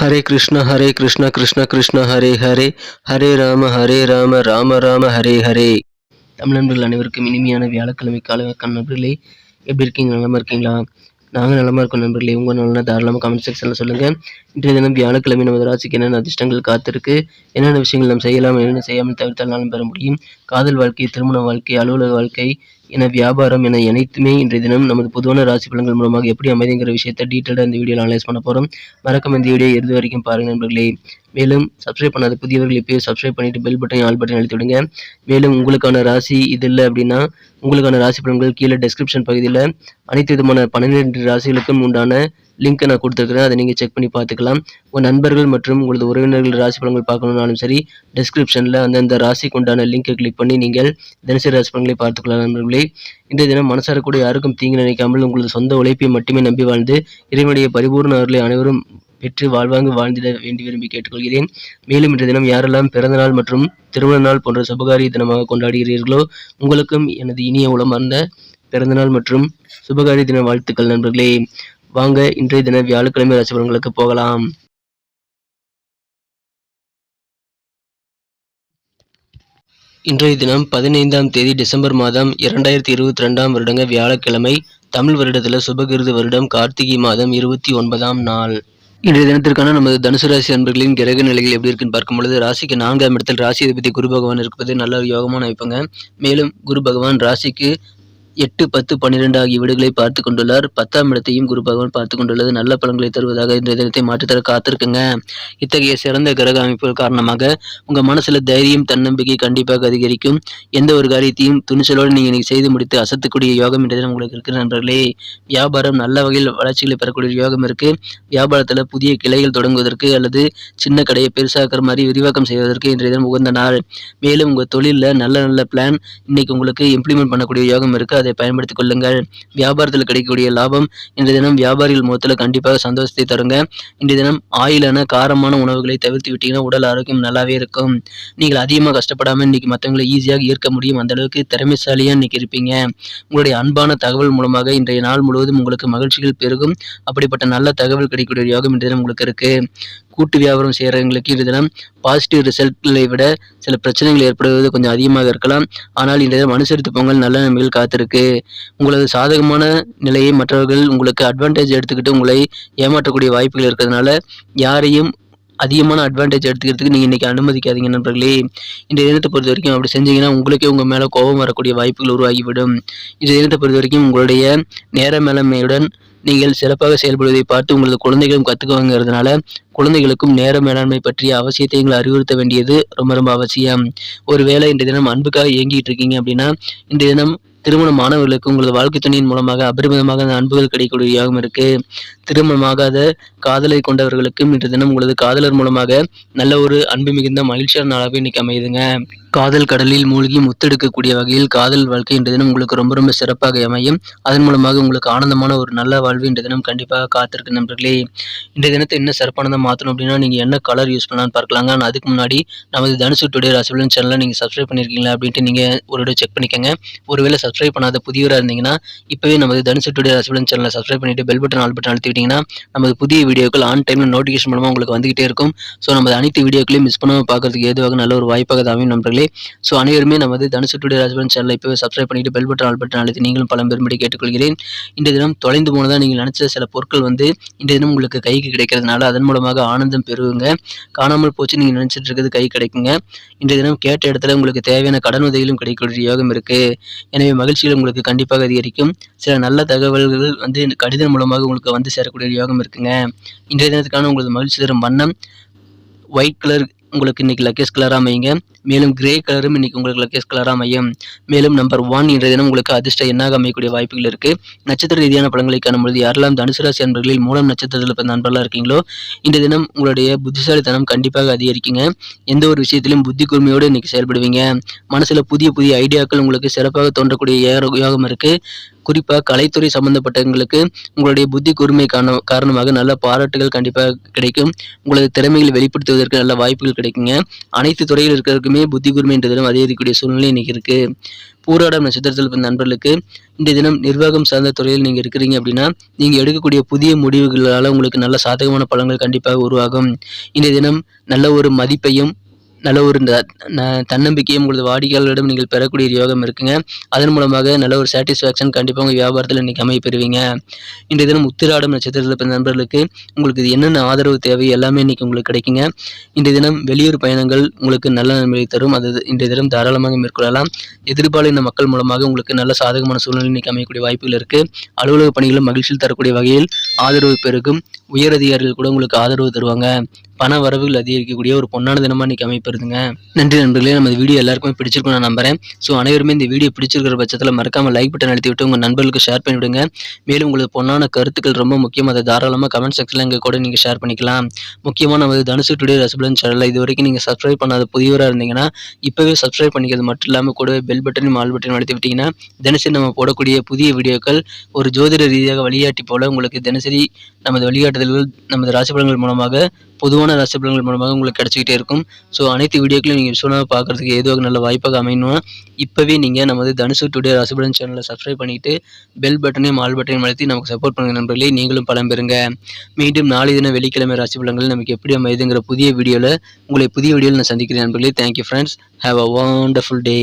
ஹரே கிருஷ்ண ஹரே கிருஷ்ண கிருஷ்ண கிருஷ்ண ஹரே ஹரே. ஹரே ராம ஹரே ராம ராம ராம ஹரே ஹரே. தமிழ் நண்பர்கள் அனைவருக்கும் இனிமையான வியாழக்கிழமை கால வணக்கம் நண்பர்களே. எப்படி இருக்கீங்க? நல்லமா இருக்கீங்களா? நாங்கள் நலமா இருக்கோம் நண்பர்களே. உங்கள் நல்லா தாராளமாக கமெண்ட் செக்ஷனில் சொல்லுங்கள் இன்றைய தினம் வியாழக்கிழமை நமது ராசிக்கு என்னென்ன அதிர்ஷ்டங்கள் காத்திருக்கு? என்னென்ன விஷயங்கள் நாம் செய்யலாம் என்னென்ன செய்யாமல் தவிர்த்தால் நாளும் பெற முடியும்? காதல் வாழ்க்கை திருமண வாழ்க்கை அலுவலக வாழ்க்கை என வியாபாரம் என அனைத்துமே இன்றைய தினம் நமது பொதுவான ராசி பலன்கள் மூலமாக எப்படி அமைதிங்கிற விஷயத்தை டீட்டெயிலாக இந்த வீடியோவில் அனலைஸ் பண்ண போகிறோம் மறக்காம இந்த வீடியோ இறுதி வரைக்கும் பாருங்கள் நண்பர்களே. மேலும் சப்ஸ்கிரைப் பண்ணாத புதியவர்கள் இப்போயே சப்ஸ்கிரைப் பண்ணிவிட்டு பெல் பட்டன் ஆல் பட்டன் அழுத்தி விடுங்க. மேலும் உங்களுக்கான ராசி இது இல்லை அப்படின்னா உங்களுக்கான ராசி பலன்கள் கீழே டெஸ்கிரிப்ஷன் பகுதியில் அனைத்து விதமான பன்னிரெண்டு ராசிகளுக்கும் உண்டான லிங்க்கை நான் கொடுத்துருக்குறேன். அதை நீங்கள் செக் பண்ணி பார்த்துக்கலாம். உங்கள் நண்பர்கள் மற்றும் உங்களது உறவினர்கள் ராசி பலன்கள் பார்க்கணுன்னாலும் சரி டெஸ்கிரிப்ஷனில் அந்தந்த ராசிக்கு உண்டான லிங்கை கிளிக் பண்ணி நீங்கள் தினசரி ராசி பலன்களை பார்த்துக்கலாம் நண்பர்களே. இந்த தினம் மனசார கூட யாருக்கும் தீங்கு நினைக்காமல் உங்களது சொந்த உழைப்பை மட்டுமே நம்பி வாழ்ந்து இறைவனுடைய பரிபூர்ண அவர்களை அனைவரும் பெற்று வாழ்வாங்கு வாழ்ந்திட வேண்டி விரும்பி கேட்டுக்கொள்கிறேன். மேலும் இன்றைய தினம் யாரெல்லாம் பிறந்த நாள் மற்றும் திருமண நாள் போன்ற சுபகாரிய தினமாக கொண்டாடுகிறீர்களோ உங்களுக்கும் எனது இனிய உளமார்ந்த பிறந்தநாள் மற்றும் சுபகாரிய தின வாழ்த்துக்கள் நண்பர்களே. வாங்க இன்றைய தின வியாழக்கிழமை ராசிபலன்களுக்கு போகலாம். இன்றைய தினம் பதினைந்தாம் தேதி டிசம்பர் மாதம் இரண்டாயிரத்தி இருபத்தி ரெண்டாம் வருடங்க வியாழக்கிழமை தமிழ் வருடத்தில் சுபகிருது வருடம் கார்த்திகை மாதம் இருபத்தி ஒன்பதாம் நாள். இன்றைய தினத்திற்கான நமது தனுசு ராசி அன்பர்களின் கிரக நிலைகள் எப்படி இருக்குன்னு பார்க்கும் பொழுது ராசிக்கு நான்காம் இடத்தில் ராசி அதிபதி குரு பகவான் இருப்பது நல்ல யோகமான வைப்புங்க மேலும் குரு பகவான் ராசிக்கு எட்டு பத்து பன்னிரெண்டு ஆகிய வீடுகளை பார்த்து கொண்டுள்ளார். பத்தாம் இடத்தையும் குரு பகவான் பார்த்து கொண்டுள்ளது. நல்ல பலன்களை தருவதாக இந்த தினத்தை மாற்றித்தர காத்திருக்குங்க. இத்தகைய சிறந்த கிரக அமைப்புகள் காரணமாக உங்க மனசுல தைரியம் தன்னம்பிக்கை கண்டிப்பாக அதிகரிக்கும். எந்த ஒரு காரியத்தையும் துணிச்சலோடு நீங்க இன்னைக்கு செய்து முடித்து அசத்தக்கூடிய யோகம் என்ற தினம் உங்களுக்கு இருக்கிற நண்பர்களே. வியாபாரம் நல்ல வகையில் வளர்ச்சிகளை பெறக்கூடிய யோகம் இருக்கு. வியாபாரத்துல புதிய கிளைகள் தொடங்குவதற்கு அல்லது சின்ன கடையை பெருசாக்குற மாதிரி விரிவாக்கம் செய்வதற்கு இன்றைய தினம் உகந்த நாள். மேலும் உங்க தொழிலில் நல்ல நல்ல பிளான் இன்னைக்கு உங்களுக்கு இம்ப்ளிமெண்ட் பண்ணக்கூடிய யோகம் இருக்கு. அது பயன்படுத்திக் கொள்ளுங்கள். வியாபாரத்தில் கிடைக்கக்கூடிய லாபம் இன்றைய தினம் வியாபாரிகள் முகத்தில் கண்டிப்பாக சந்தோஷத்தை தருங்க. இன்றைய தினம் ஆயிலான காரமான உணவுகளை தவிர்த்து விட்டீங்கன்னா உடல் ஆரோக்கியம் நல்லாவே இருக்கும். நீங்கள் அதிகமாக கஷ்டப்படாமல் இன்னைக்கு மற்றவங்களை ஈஸியாக ஈர்க்க முடியும். அந்த அளவுக்கு திறமைசாலியாக இன்னைக்கு இருப்பீங்க. உங்களுடைய அன்பான தகவல் மூலமாக இன்றைய நாள் முழுவதும் உங்களுக்கு மகிழ்ச்சிகள் பெருகும். அப்படிப்பட்ட நல்ல தகவல் கிடைக்கக்கூடிய யோகம் இன்றைய தினம் உங்களுக்கு இருக்கு. கூட்டு வியாபாரம் செய்கிறவங்களுக்கு இதெல்லாம் தினம் பாசிட்டிவ் ரிசல்ட்களை விட சில பிரச்சனைகள் ஏற்படுவது கொஞ்சம் அதிகமாக இருக்கலாம். ஆனால் இந்த தினம் அனுசரித்து பொங்கல் நல்ல நன்மைகள் காத்திருக்கு. உங்களது சாதகமான நிலையை மற்றவர்கள் உங்களுக்கு அட்வான்டேஜ் எடுத்துக்கிட்டு உங்களை ஏமாற்றக்கூடிய வாய்ப்புகள் இருக்கிறதுனால யாரையும் அதிகமான அட்வான்டேஜ் எடுத்துக்கிறதுக்கு நீங்கள் இன்றைக்கி அனுமதிக்காதீங்க நண்பர்களே. இந்த தினத்தை பொறுத்த வரைக்கும் அப்படி செஞ்சீங்கன்னா உங்களுக்கே உங்கள் மேலே கோபம் வரக்கூடிய வாய்ப்புகள் உருவாகிவிடும். இந்த தினத்தை பொறுத்த வரைக்கும் உங்களுடைய நேர மேலமையுடன் நீங்கள் சிறப்பாக செயல்படுவதை பார்த்து உங்களது குழந்தைகளும் கற்றுக்குவாங்கிறதுனால குழந்தைகளுக்கும் நேர மேலாண்மை பற்றிய அவசியத்தை உங்களை அறிவுறுத்த வேண்டியது ரொம்ப ரொம்ப அவசியம். ஒருவேளை இந்த தினம் அன்புக்காக இயங்கிட்டு இருக்கீங்க அப்படின்னா இந்த தினம் திருமண மாணவர்களுக்கு உங்களது வாழ்க்கை துணையின் மூலமாக அபரிமிதமாக அந்த அன்புகள் கிடைக்கக்கூடிய யோகம் இருக்கு. திருமணமாகாத காதலை கொண்டவர்களுக்கும் இன்று தினம் உங்களது காதலர் மூலமாக நல்ல ஒரு அன்பு மிகுந்த மகிழ்ச்சியான நாளாகவே இன்னைக்கு அமையுதுங்க. காதல் கடலில் மூழ்கி முத்தெடுக்கக்கூடிய வகையில் காதல் வாழ்க்கை இன்றைய தினம் உங்களுக்கு ரொம்ப ரொம்ப சிறப்பாக அமையும். அதன் மூலமாக உங்களுக்கு ஆனந்தமான ஒரு நல்ல வாழ்வு இன்றைய தினம் கண்டிப்பாக காத்திருக்கு நண்பர்களே. இன்றைய தினத்தை என்ன சிறப்பானதாக மாற்றணும் அப்படின்னா நீங்கள் என்ன கலர் யூஸ் பண்ணலாம்னு பார்க்கலாங்க. ஆனால் அதுக்கு முன்னாடி நமது தனுசு டுடே ராசிபலன் சேனலை நீங்கள் சப்ஸ்கிரைப் பண்ணியிருக்கீங்களா அப்படின்ட்டு நீங்கள் ஒரு செக் பண்ணிக்கோங்க. ஒருவேளை சப்ஸ்கிரைப் பண்ணாத புதியவராக இருந்தீங்கன்னா இப்போவே நமது தனுசு டுடே ராசிபலன் சேனலை சப்ஸ்கிரைப் பண்ணிட்டு பெல் பட்டன் ஆல் பட்டன் அழுத்திக்கிட்டிங்கன்னா நமது புதிய வீடியோக்கள் ஆன் டைமில் நோட்டிஃபிகேஷன் மூலமாக உங்களுக்கு வந்துகிட்டே இருக்கும். ஸோ நமது அனைத்து வீடியோக்களையும் மிஸ் பண்ணாமல் பார்க்கறதுக்கு ஏதுவாக நல்ல ஒரு வாய்ப்பாக தான் அமையும் நண்பர்களே. ஸோ அனைவருமே நமது தனுசு டுடே ராஜபன் சேனலை இப்போவே சப்ஸ்கிரைப் பண்ணிட்டு பெல் பட்டன் ஆல் பட்டன் அழுத்தி நீங்களும் பலம் பெரும்படி கேட்டுக்கொள்கிறேன். இந்த தினம் தொலைந்து போனதாக நீங்கள் நினச்ச சில பொருட்கள் வந்து இந்த தினம் உங்களுக்கு கைக்கு கிடைக்கிறதுனால அதன் மூலமாக ஆனந்தம் பெறுவீங்க. காணாமல் போச்சு நீங்கள் நினச்சிட்டு இருக்கிறது கை கிடைக்குங்க. இந்த தினம் கேட்ட இடத்துல உங்களுக்கு தேவையான கடன் உதவிகளும் கிடைக்கக்கூடிய யோகம் இருக்குது எனவே மகிழ்ச்சிகள் உங்களுக்கு கண்டிப்பாக அதிகரிக்கும். சில நல்ல தகவல்கள் வந்து கடிதம் மூலமாக உங்களுக்கு வந்து சேரக்கூடிய யோகம் இருக்குங்க. இன்றைய தினத்துக்கான உங்களுக்கு மகிழ்ச்சி தரும் வண்ணம் ஒயிட் கலர் உங்களுக்கு இன்னைக்கு லக்கேஸ் கலராக அமையுங்க. மேலும் கிரே கலரும் இன்னைக்கு உங்களுக்கு லக்கேஸ் கலராக அமையும். மேலும் நம்பர் ஒன் இன்றைய தினம் உங்களுக்கு அதிர்ஷ்ட எண்ணாக அமையக்கூடிய வாய்ப்புகள் இருக்கு. நட்சத்திர ரீதியான படங்களை காணும்பொழுது யாரெல்லாம் தனுசு ராசி அன்பர்களில் மூலம் நட்சத்திரத்தில் பிறந்த நண்பர்களாக இருக்கீங்களோ இந்த தினம் உங்களுடைய புத்திசாலித்தனம் கண்டிப்பாக அதிகரிக்குங்க. எந்த ஒரு விஷயத்திலும் புத்தி கூர்மையோடு இன்னைக்கு செயல்படுவீங்க. மனசுல புதிய புதிய ஐடியாக்கள் உங்களுக்கு சிறப்பாக தோன்றக்கூடிய யோகம் இருக்கு. குறிப்பாக கலைத்துறை சம்பந்தப்பட்டவங்களுக்கு உங்களுடைய புத்தி கூர்மை காரணமாக நல்ல பாராட்டுகள் கண்டிப்பாக கிடைக்கும். உங்களது திறமைகளை வெளிப்படுத்துவதற்கு நல்ல வாய்ப்புகள் கிடைக்குங்க. அனைத்து துறையில் இருக்கிற எல்லாருக்குமே புத்தி கூர்மை என்ற அதிகரிக்கக்கூடிய சூழ்நிலை இன்னைக்கு இருக்கு. பூராடம் நட்சத்திரத்தில் பிறந்த நண்பர்களுக்கு இன்றைய தினம் நிர்வாகம் சார்ந்த துறையில் நீங்கள் இருக்கிறீங்க அப்படின்னா நீங்கள் எடுக்கக்கூடிய புதிய முடிவுகளால் உங்களுக்கு நல்ல சாதகமான பலன்கள் கண்டிப்பாக உருவாகும். இன்றைய தினம் நல்ல ஒரு மதிப்பையும் நல்ல ஒரு ந- தன்னம்பிக்கையும் உங்களது வாடிக்கையாளர்களிடம் நீங்கள் பெறக்கூடிய யோகம் இருக்குங்க. அதன் மூலமாக நல்ல ஒரு சாட்டிஸ்ஃபேக்ஷன் கண்டிப்பாக உங்கள் வியாபாரத்தில் இன்னைக்கு அமைய பெறுவீங்க இன்றைய தினம் உத்திராடம் நட்சத்திரத்தில் பிறந்த நண்பர்களுக்கு உங்களுக்கு இது என்னென்ன ஆதரவு தேவை எல்லாமே இன்றைக்கி உங்களுக்கு கிடைக்குங்க. இன்றைய தினம் வெளியூர் பயணங்கள் உங்களுக்கு நல்ல நன்மையை தரும். அது இன்றைய தினம் தாராளமாக மேற்கொள்ளலாம். எதிர்பாலின மக்கள் மூலமாக உங்களுக்கு நல்ல சாதகமான சூழ்நிலை இன்னைக்கு அமையக்கூடிய வாய்ப்புகள் இருக்குது அலுவலக பணிகளும் மகிழ்ச்சியில் தரக்கூடிய வகையில் ஆதரவு பெருகும். உயரதிகாரிகள் கூட உங்களுக்கு ஆதரவு தருவாங்க. பண வரவுகள் அதிகரிக்கக்கூடிய ஒரு பொன்னான தினமா இன்னைக்கு அமைப்பிருதுங்க நன்றி நண்பர்களே நம்ம வீடியோ எல்லாருக்குமே பிடிச்சிருக்கும் நான் நம்புறேன். ஸோ அனைவருமே இந்த வீடியோ பிடிச்சிருக்கிற பட்சத்தில் மறக்காம லைக் பட்டன் அழுத்தி விட்டு உங்கள் நண்பர்களுக்கு ஷேர் பண்ணிவிடுங்க மேலும் உங்களுக்கு பொன்னான கருத்துக்கள் ரொம்ப முக்கியம். அதை தாராளமாக கமெண்ட் செக்ஷனில் எங்கள் கூட நீங்கள் ஷேர் பண்ணிக்கலாம். முக்கியமாக நமது தனுசு டுடே ரசபலன் சேனலில் இது வரைக்கும் நீங்கள் சப்ஸ்கிரைப் பண்ணாத புதியவராக இருந்தீங்கன்னா இப்போவே சப்ஸ்கிரைப் பண்ணிக்கிறது மட்டும் இல்லாமல் கூடவே பெல் பட்டனையும் ஆல் பட்டனும் அழுத்தி விட்டீங்கன்னா தினசரி நம்ம போடக்கூடிய புதிய வீடியோக்கள் ஒரு ஜோதிட ரீதியாக வழிகாட்டி போல உங்களுக்கு தினசரி நமது வழிகாட்டுதல்கள் நமது ராசி பலன்கள் மூலமாக பொதுவான ராசி பலன்கள் மூலமாக உங்களுக்கு கிடைச்சிக்கிட்டே இருக்கும். ஸோ அனைத்து வீடியோக்களையும் நீங்கள் விசுவனாக பார்க்குறதுக்கு ஏதோ நல்ல வாய்ப்பாக அமையணும் இப்போவே நீங்கள் நமது தனுசு டுடே ராசிபலன் சேனலை சப்ஸ்கிரைப் பண்ணிட்டு பெல் பட்டனையும் ஆல் பட்டனையும் அழுத்தி நமக்கு சப்போர்ட் பண்ணுங்க நண்பர்களே. நீங்களும் பலம் பெறுங்க. மீண்டும் நாளை தினம் வெள்ளிக்கிழமை ராசி நமக்கு எப்படி அமைதுங்கிற புதிய வீடியோவில் உங்களை புதிய வீடியோவில் நான் சந்திக்கிறேன் நண்பர்களே. Thank you friends have a wonderful day